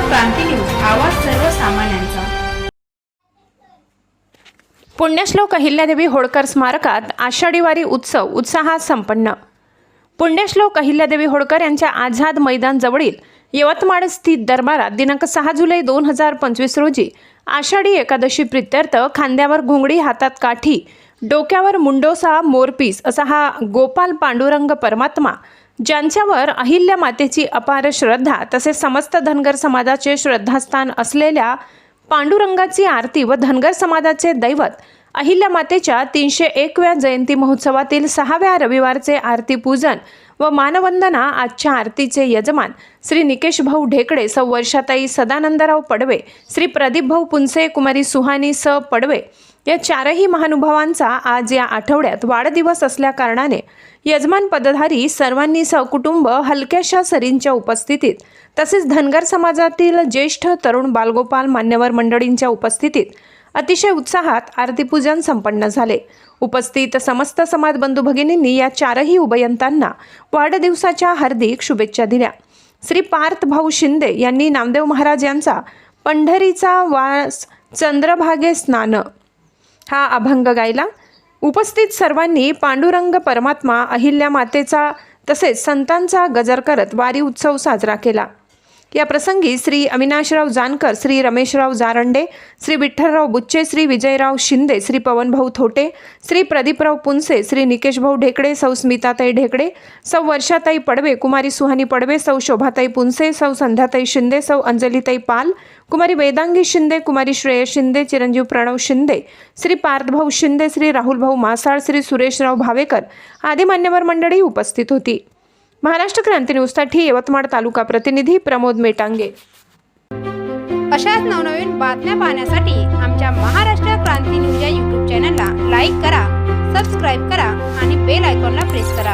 क्रांती news आवाज सर्वसामान्यांचा. पुण्यश्लोक अहिल्यादेवी होळकर स्मारकात आषाढीवारी उत्सव उत्साहात संपन्न. पुण्यश्लोक अहिल्यादेवी होळकर यांच्या आझाद मैदान जवळील यवतमाळ स्थित दरबारात दिनांक सहा जुलै दोन हजार पंचवीस रोजी आषाढी एकादशी प्रित्यर्थ खांद्यावर घोंगडी हातात काठी डोक्यावर मुंडोसा मोरपीस असा हा गोपाल पांडुरंग परमात्मा ज्यांच्यावर अहिल्या मातेची अपार श्रद्धा तसेच समस्त धनगर समाजाचे श्रद्धास्थान असलेल्या पांडुरंगाची आरती व धनगर समाजाचे दैवत अहिल्या मातेच्या तीनशे एकव्या जयंती महोत्सवातील सहाव्या रविवारचे आरती पूजन व मानवंदना आजच्या आरतीचे यजमान श्री निकेश भाऊ ढेकडे सौ. वर्षाताई सदानंदराव पडवे श्री प्रदीप भाऊ पुंसे कुमारी सुहानी स. पडवे या चारही महानुभावांचा आज या आठवड्यात वाढदिवस असल्याकारणाने यजमान पदधारी सर्वांनी सहकुटुंब हलक्याशा सरींच्या उपस्थितीत तसेच धनगर समाजातील ज्येष्ठ तरुण बालगोपाल मान्यवर मंडळींच्या उपस्थितीत अतिशय उत्साहात आरतीपूजन संपन्न झाले. उपस्थित समस्त समाज बंधू भगिनींनी या चारही उभयंतांना वाढदिवसाच्या हार्दिक शुभेच्छा दिल्या. श्री पार्थ भाऊ शिंदे यांनी नामदेव महाराज यांचा पंढरीचा वास चंद्रभागे स्नान. हा अभंग गायला उपस्थित सर्वांनी पांडुरंग परमात्मा अहिल्या मातेचा तसेच संतांचा गजर करत वारी उत्सव साजरा केला. या प्रसंगी श्री अविनाशराव जानकर श्री रमेशराव जारंडे श्री विठ्ठलराव बुच्चे श्री विजयराव शिंदे श्री पवनभाऊ थोटे श्री प्रदीपराव पुंसे श्री निकेशभाऊ ढेकडे सौ स्मिताताई ढेकडे सौ वर्षाताई पडवे कुमारी सुहानी पडवे सौ शोभाताई पुंसे सौ संध्याताई शिंदे सौ अंजलीताई पाल कुमारी वेदांगी शिंदे कुमारी श्रेय शिंदे चिरंजीव प्रणव शिंदे श्री पार्थभाऊ शिंदे श्री राहुलभाऊ मासाळ श्री सुरेशराव भावेकर आदी मान्यवर मंडळी उपस्थित होती. महाराष्ट्र क्रांती न्यूजसाठी यवतमाळ तालुका प्रतिनिधी प्रमोद मेटांगे. अशाच नवनवीन बातम्या पाहण्यासाठी आमच्या महाराष्ट्र क्रांती न्यूज या यूट्यूब चॅनलला लाईक करा सबस्क्राईब करा आणि बेल आयकॉनला प्रेस करा.